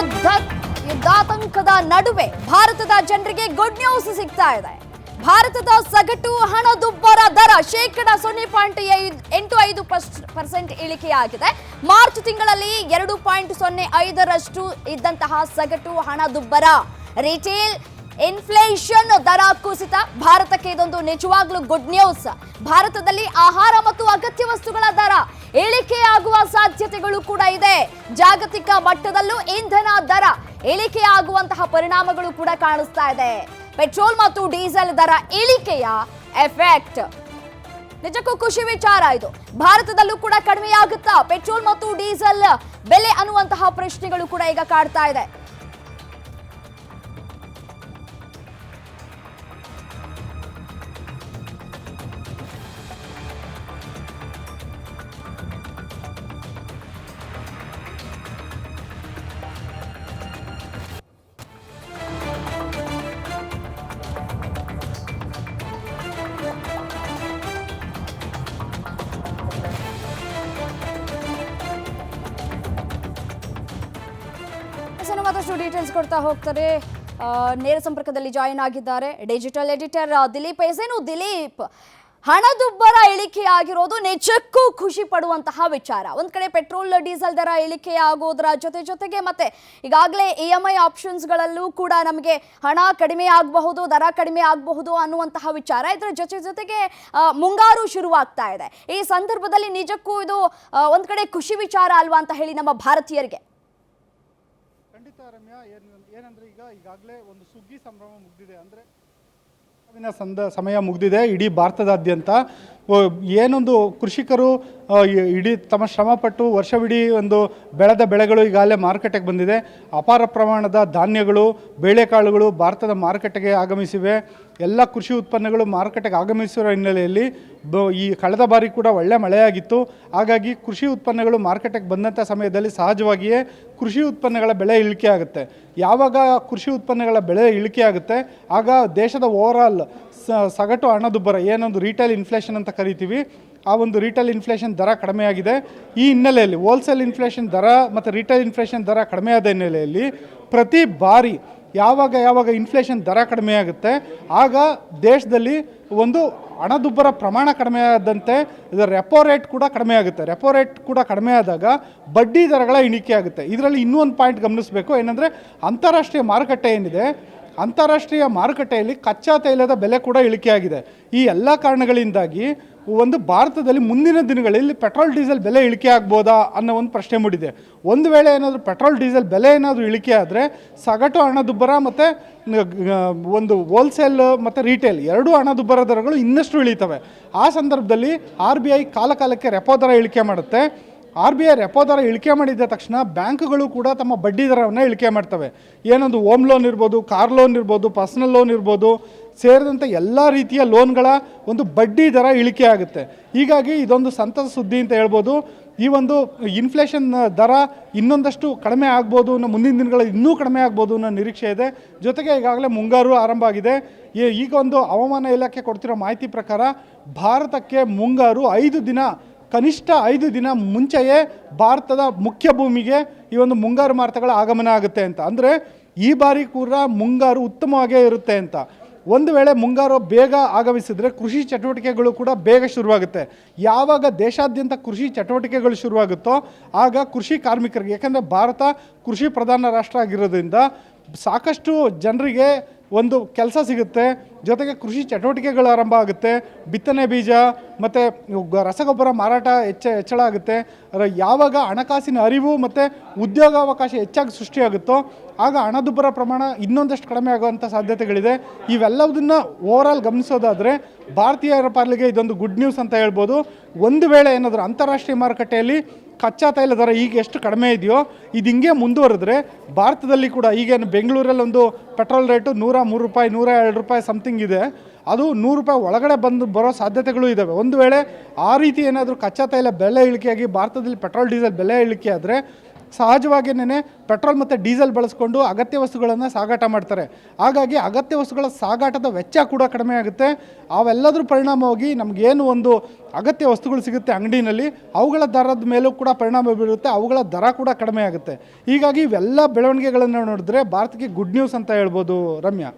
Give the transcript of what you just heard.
ಯುದ್ಧ ಯುದ್ಧಾತಂಕದ ನಡುವೆ ಭಾರತದ ಜನರಿಗೆ ಗುಡ್ ನ್ಯೂಸ್ ಸಿಗ್ತಾ ಇದೆ. ಭಾರತದ ಸಗಟು ಹಣದುಬ್ಬರ ದರ ಶೇಕಡ ಸೊನ್ನೆ ಪಾಯಿಂಟ್ ಎಂಟು ಐದು ಪರ್ಸೆಂಟ್ ಇಳಿಕೆಯಾಗಿದೆ. ಮಾರ್ಚ್ ತಿಂಗಳಲ್ಲಿ ಎರಡು ಪಾಯಿಂಟ್ ಸೊನ್ನೆ ಐದರಷ್ಟು ಇದ್ದಂತಹ ಸಗಟು ಹಣದುಬ್ಬರ ರಿಟೇಲ್ ಇನ್ಫ್ಲೇಷನ್ ದರ ಕುಸಿತ ಭಾರತಕ್ಕೆ ಇದೊಂದು ನಿಜವಾಗ್ಲೂ ಗುಡ್ ನ್ಯೂಸ್ ಭಾರತದಲ್ಲಿ ಆಹಾರ ಮತ್ತು ಅಗತ್ಯ ವಸ್ತುಗಳ ದರ ಇಳಿಕೆಯಾಗುವ ಸಾಧ್ಯತೆಗಳು ಕೂಡ ಇದೆ. ಜಾಗತಿಕ ಮಟ್ಟದಲ್ಲೂ ಇಂಧನ ದರ ಇಳಿಕೆಯಾಗುವಂತಹ ಪರಿಣಾಮಗಳು ಕೂಡ ಕಾಣಿಸ್ತಾ ಇದೆ. ಪೆಟ್ರೋಲ್ ಮತ್ತು ಡೀಸೆಲ್ ದರ ಇಳಿಕೆಯ ಎಫೆಕ್ಟ್. ನಿಜಕ್ಕೂ ಖುಷಿ ವಿಚಾರ ಇದು. ಭಾರತದಲ್ಲೂ ಕೂಡ ಕಡಿಮೆಯಾಗುತ್ತಾ ಪೆಟ್ರೋಲ್ ಮತ್ತು ಡೀಸೆಲ್ ಬೆಲೆ ಅನ್ನುವಂತಹ ಪ್ರಶ್ನೆಗಳು ಕೂಡ ಈಗ ಕಾಡ್ತಾ ಇದೆ. ಮತ್ತಷ್ಟು ಡೀಟೇಲ್ಸ್ ಕೊಡ್ತಾ ಹೋಗ್ತಾರೆ. ನೇರ ಸಂಪರ್ಕದಲ್ಲಿ ಜಾಯಿನ್ ಆಗಿದ್ದಾರೆ. ಡಿಜಿಟಲ್ ಎಡಿಟರ್ ದಿಲೀಪ್ ಎಸೇನು ದಿಲೀಪ್, ಹಣದುಬ್ಬರ ಇಳಿಕೆ ಆಗಿರೋದು ನಿಜಕ್ಕೂ ಖುಷಿ ಪಡುವಂತಹ ವಿಚಾರ. ಒಂದ್ ಕಡೆ ಪೆಟ್ರೋಲ್ ಡೀಸೆಲ್ ದರ ಇಳಿಕೆ ಆಗೋದ್ರ ಜೊತೆ ಜೊತೆಗೆ ಮತ್ತೆ ಈಗಾಗಲೇ ಇ ಎಂ ಐ ಆಪ್ಷನ್ಸ್ಗಳಲ್ಲೂ ಕೂಡ ನಮಗೆ ಹಣ ಕಡಿಮೆ ಆಗಬಹುದು, ದರ ಕಡಿಮೆ ಆಗಬಹುದು ಅನ್ನುವಂತಹ ವಿಚಾರ ಇದರ ಜೊತೆ ಜೊತೆಗೆ ಮುಂಗಾರು ಶುರುವಾಗ್ತಾ ಇದೆ. ಈ ಸಂದರ್ಭದಲ್ಲಿ ನಿಜಕ್ಕೂ ಇದು ಒಂದ್ ಕಡೆ ಖುಷಿ ವಿಚಾರ ಅಲ್ವಾ ಅಂತ ಹೇಳಿ ನಮ್ಮ ಭಾರತೀಯರಿಗೆ. ಖಂಡಿತ ರಮ್ಯಾ, ಏನು, ಏನಂದ್ರೆ ಈಗ ಈಗಾಗಲೇ ಒಂದು ಸುಗ್ಗಿ ಸಂಭ್ರಮ ಮುಗಿದಿದೆ. ಅಂದರೆ ಸಂದ ಸಮಯ ಮುಗಿದಿದೆ, ಇಡೀ ಭಾರತದಾದ್ಯಂತ ಏನೊಂದು ಕೃಷಿಕರು ಇಡೀ ತಮ್ಮ ಶ್ರಮಪಟ್ಟು ವರ್ಷವಿಡೀ ಒಂದು ಬೆಳೆದ ಬೆಳೆಗಳು ಈಗಾಗಲೇ ಮಾರುಕಟ್ಟೆಗೆ ಬಂದಿದೆ. ಅಪಾರ ಪ್ರಮಾಣದ ಧಾನ್ಯಗಳು, ಬೇಳೆಕಾಳುಗಳು ಭಾರತದ ಮಾರುಕಟ್ಟೆಗೆ ಆಗಮಿಸಿವೆ. ಎಲ್ಲ ಕೃಷಿ ಉತ್ಪನ್ನಗಳು ಮಾರುಕಟ್ಟೆಗೆ ಆಗಮಿಸಿರೋ ಹಿನ್ನೆಲೆಯಲ್ಲಿ ಈ ಕಳೆದ ಬಾರಿ ಕೂಡ ಒಳ್ಳೆ ಮಳೆಯಾಗಿತ್ತು. ಹಾಗಾಗಿ ಕೃಷಿ ಉತ್ಪನ್ನಗಳು ಮಾರುಕಟ್ಟೆಗೆ ಬಂದಂಥ ಸಮಯದಲ್ಲಿ ಸಹಜವಾಗಿಯೇ ಕೃಷಿ ಉತ್ಪನ್ನಗಳ ಬೆಲೆ ಇಳಿಕೆ ಆಗುತ್ತೆ. ಯಾವಾಗ ಕೃಷಿ ಉತ್ಪನ್ನಗಳ ಬೆಲೆ ಇಳಿಕೆ ಆಗುತ್ತೆ, ಆಗ ದೇಶದ ಓವರಾಲ್ ಸಗಟು ಹಣದುಬ್ಬರ, ಏನೊಂದು ರಿಟೇಲ್ ಇನ್ಫ್ಲೇಷನ್ ಅಂತ ಕರಿತೀವಿ, ಆ ಒಂದು ರಿಟೇಲ್ ಇನ್ಫ್ಲೇಷನ್ ದರ ಕಡಿಮೆಯಾಗಿದೆ. ಈ ಹಿನ್ನೆಲೆಯಲ್ಲಿ ಹೋಲ್ಸೇಲ್ ಇನ್ಫ್ಲೇಷನ್ ದರ ಮತ್ತು ರಿಟೇಲ್ ಇನ್ಫ್ಲೇಷನ್ ದರ ಕಡಿಮೆಯಾದ ಹಿನ್ನೆಲೆಯಲ್ಲಿ ಪ್ರತಿ ಬಾರಿ ಯಾವಾಗ ಯಾವಾಗ ಇನ್ಫ್ಲೇಷನ್ ದರ ಕಡಿಮೆ ಆಗುತ್ತೆ ಆಗ ದೇಶದಲ್ಲಿ ಒಂದು ಹಣದುಬ್ಬರ ಪ್ರಮಾಣ ಕಡಿಮೆ ಆದಂತೆ ಇದರ ರೆಪೋ ರೇಟ್ ಕೂಡ ಕಡಿಮೆ ಆಗುತ್ತೆ ರೆಪೋ ರೇಟ್ ಕೂಡ ಕಡಿಮೆ ಆದಾಗ ಬಡ್ಡಿ ದರಗಳ ಇಣಿಕೆ ಆಗುತ್ತೆ ಇದರಲ್ಲಿ ಇನ್ನೂ ಒಂದು ಪಾಯಿಂಟ್ ಗಮನಿಸಬೇಕು, ಏನಂದರೆ ಅಂತಾರಾಷ್ಟ್ರೀಯ ಮಾರುಕಟ್ಟೆ ಏನಿದೆ ಅಂತಾರಾಷ್ಟ್ರೀಯ ಮಾರುಕಟ್ಟೆಯಲ್ಲಿ ಕಚ್ಚಾ ತೈಲದ ಬೆಲೆ ಕೂಡ ಇಳಿಕೆಯಾಗಿದೆ. ಈ ಎಲ್ಲ ಕಾರಣಗಳಿಂದಾಗಿ ಒಂದು ಭಾರತದಲ್ಲಿ ಮುಂದಿನ ದಿನಗಳಲ್ಲಿ ಪೆಟ್ರೋಲ್, ಡೀಸೆಲ್ ಬೆಲೆ ಇಳಿಕೆ ಆಗ್ಬೋದಾ ಅನ್ನೋ ಒಂದು ಪ್ರಶ್ನೆ ಮೂಡಿದೆ. ಒಂದು ವೇಳೆ ಏನಾದರೂ ಪೆಟ್ರೋಲ್, ಡೀಸೆಲ್ ಬೆಲೆ ಏನಾದರೂ ಇಳಿಕೆ ಆದರೆ ಸಗಟು ಹಣದುಬ್ಬರ ಮತ್ತು ಒಂದು ಹೋಲ್ಸೇಲ್ ಮತ್ತು ರೀಟೇಲ್ ಎರಡೂ ಹಣದುಬ್ಬರ ದರಗಳು ಇನ್ನಷ್ಟು ಇಳಿತವೆ. ಆ ಸಂದರ್ಭದಲ್ಲಿ ಆರ್ ಬಿ ಐ ಕಾಲಕಾಲಕ್ಕೆ ರೆಪೋ ದರ ಇಳಿಕೆ ಮಾಡುತ್ತೆ. ಆರ್ ಬಿ ಐ ರೆಪೋ ದರ ಇಳಿಕೆ ಮಾಡಿದ ತಕ್ಷಣ ಬ್ಯಾಂಕ್ಗಳು ಕೂಡ ತಮ್ಮ ಬಡ್ಡಿ ದರವನ್ನು ಇಳಿಕೆ ಮಾಡ್ತವೆ. ಏನೊಂದು ಹೋಮ್ ಲೋನ್ ಇರ್ಬೋದು, ಕಾರ್ ಲೋನ್ ಇರ್ಬೋದು, ಪರ್ಸನಲ್ ಲೋನ್ ಇರ್ಬೋದು ಸೇರಿದಂಥ ಎಲ್ಲ ರೀತಿಯ ಲೋನ್ಗಳ ಒಂದು ಬಡ್ಡಿ ದರ ಇಳಿಕೆ ಆಗುತ್ತೆ. ಹೀಗಾಗಿ ಇದೊಂದು ಸಂತಸ ಸುದ್ದಿ ಅಂತ ಹೇಳ್ಬೋದು. ಈ ಒಂದು ಇನ್ಫ್ಲೇಷನ್ ದರ ಇನ್ನೊಂದಷ್ಟು ಕಡಿಮೆ ಆಗ್ಬೋದು ಅನ್ನೋ ಮುಂದಿನ ದಿನಗಳಲ್ಲಿ ಇನ್ನೂ ಕಡಿಮೆ ಆಗ್ಬೋದು ಅನ್ನೋ ನಿರೀಕ್ಷೆ ಇದೆ. ಜೊತೆಗೆ ಈಗಾಗಲೇ ಮುಂಗಾರು ಆರಂಭ ಆಗಿದೆ. ಈಗ ಒಂದು ಹವಾಮಾನ ಇಲಾಖೆ ಕೊಡ್ತಿರೋ ಮಾಹಿತಿ ಪ್ರಕಾರ ಭಾರತಕ್ಕೆ ಮುಂಗಾರು ಐದು ದಿನ ಕನಿಷ್ಠ ಐದು ದಿನ ಮುಂಚೆಯೇ ಭಾರತದ ಮುಖ್ಯ ಭೂಮಿಗೆ ಈ ಒಂದು ಮುಂಗಾರು ಮಾರುತಗಳ ಆಗಮನ ಆಗುತ್ತೆ ಅಂತ. ಅಂದರೆ ಈ ಬಾರಿ ಕೂಡ ಮುಂಗಾರು ಉತ್ತಮವಾಗೇ ಇರುತ್ತೆ ಅಂತ. ಒಂದು ವೇಳೆ ಮುಂಗಾರು ಬೇಗ ಆಗಮಿಸಿದರೆ ಕೃಷಿ ಚಟುವಟಿಕೆಗಳು ಕೂಡ ಬೇಗ ಶುರುವಾಗುತ್ತೆ. ಯಾವಾಗ ದೇಶಾದ್ಯಂತ ಕೃಷಿ ಚಟುವಟಿಕೆಗಳು ಶುರುವಾಗುತ್ತೋ ಆಗ ಕೃಷಿ ಕಾರ್ಮಿಕರಿಗೆ, ಯಾಕಂದರೆ ಭಾರತ ಕೃಷಿ ಪ್ರಧಾನ ರಾಷ್ಟ್ರ ಆಗಿರೋದ್ರಿಂದ ಸಾಕಷ್ಟು ಜನರಿಗೆ ಒಂದು ಕೆಲಸ ಸಿಗುತ್ತೆ. ಜೊತೆಗೆ ಕೃಷಿ ಚಟುವಟಿಕೆಗಳು ಆರಂಭ ಆಗುತ್ತೆ. ಬಿತ್ತನೆ ಬೀಜ, ಮತ್ತು ರಸಗೊಬ್ಬರ ಮಾರಾಟ ಹೆಚ್ಚ, ಹೆಚ್ಚಳ ಆಗುತ್ತೆ. ಯಾವಾಗ ಹಣಕಾಸಿನ ಅರಿವು ಮತ್ತು ಉದ್ಯೋಗಾವಕಾಶ ಹೆಚ್ಚಾಗಿ ಸೃಷ್ಟಿಯಾಗುತ್ತೋ, ಆಗ ಹಣದುಬ್ಬರ ಪ್ರಮಾಣ ಇನ್ನೊಂದಷ್ಟು ಕಡಿಮೆ ಆಗುವಂಥ ಸಾಧ್ಯತೆಗಳಿದೆ. ಇವೆಲ್ಲದನ್ನು ಓವರಾಲ್ ಗಮನಿಸೋದಾದರೆ ಭಾರತೀಯರ ಪಾಲಿಗೆ ಇದೊಂದು ಗುಡ್ ನ್ಯೂಸ್ ಅಂತ ಹೇಳ್ಬೋದು. ಒಂದು ವೇಳೆ ಏನಾದರೂ ಅಂತಾರಾಷ್ಟ್ರೀಯ ಮಾರುಕಟ್ಟೆಯಲ್ಲಿ ಕಚ್ಚಾ ತೈಲ ದರ ಈಗ ಎಷ್ಟು ಕಡಿಮೆ ಇದೆಯೋ, ಇದು ಹಿಂಗೆ ಮುಂದುವರೆದ್ರೆ ಭಾರತದಲ್ಲಿ ಕೂಡ ಈಗೇನು ಬೆಂಗಳೂರಲ್ಲಿ ಒಂದು ಪೆಟ್ರೋಲ್ ರೇಟು ನೂರ ಮೂರು ರೂಪಾಯಿ, ನೂರ ಎರಡು ರೂಪಾಯಿ ಸಮಥಿಂಗ್ ಇದೆ. ಅದು ನೂರು ರೂಪಾಯಿ ಒಳಗಡೆ ಬಂದು ಬರೋ ಸಾಧ್ಯತೆಗಳು ಇದ್ದಾವೆ ಒಂದು ವೇಳೆ ಆ ರೀತಿ ಏನಾದರೂ ಕಚ್ಚಾ ತೈಲ ಬೆಲೆ ಇಳಿಕೆಯಾಗಿ ಭಾರತದಲ್ಲಿ ಪೆಟ್ರೋಲ್, ಡೀಸೆಲ್ ಬೆಲೆ ಇಳಿಕೆ ಆದರೆ ಸಹಜವಾಗಿಯೇ ಪೆಟ್ರೋಲ್ ಮತ್ತು ಡೀಸೆಲ್ ಬಳಸ್ಕೊಂಡು ಅಗತ್ಯ ವಸ್ತುಗಳನ್ನು ಸಾಗಾಟ ಮಾಡ್ತಾರೆ. ಹಾಗಾಗಿ ಅಗತ್ಯ ವಸ್ತುಗಳ ಸಾಗಾಟದ ವೆಚ್ಚ ಕೂಡ ಕಡಿಮೆ ಆಗುತ್ತೆ. ಅವೆಲ್ಲದರ ಪರಿಣಾಮವಾಗಿ ನಮಗೇನು ಒಂದು ಅಗತ್ಯ ವಸ್ತುಗಳು ಸಿಗುತ್ತೆ ಅಂಗಡಿನಲ್ಲಿ, ಅವುಗಳ ದರದ ಮೇಲೂ ಕೂಡ ಪರಿಣಾಮ ಬೀರುತ್ತೆ, ಅವುಗಳ ದರ ಕೂಡ ಕಡಿಮೆ ಆಗುತ್ತೆ. ಹೀಗಾಗಿ ಇವೆಲ್ಲ ಬೆಳವಣಿಗೆಗಳನ್ನು ನೋಡಿದ್ರೆ ಭಾರತಕ್ಕೆ ಗುಡ್ ನ್ಯೂಸ್ ಅಂತ ಹೇಳ್ಬೋದು ರಮ್ಯಾ.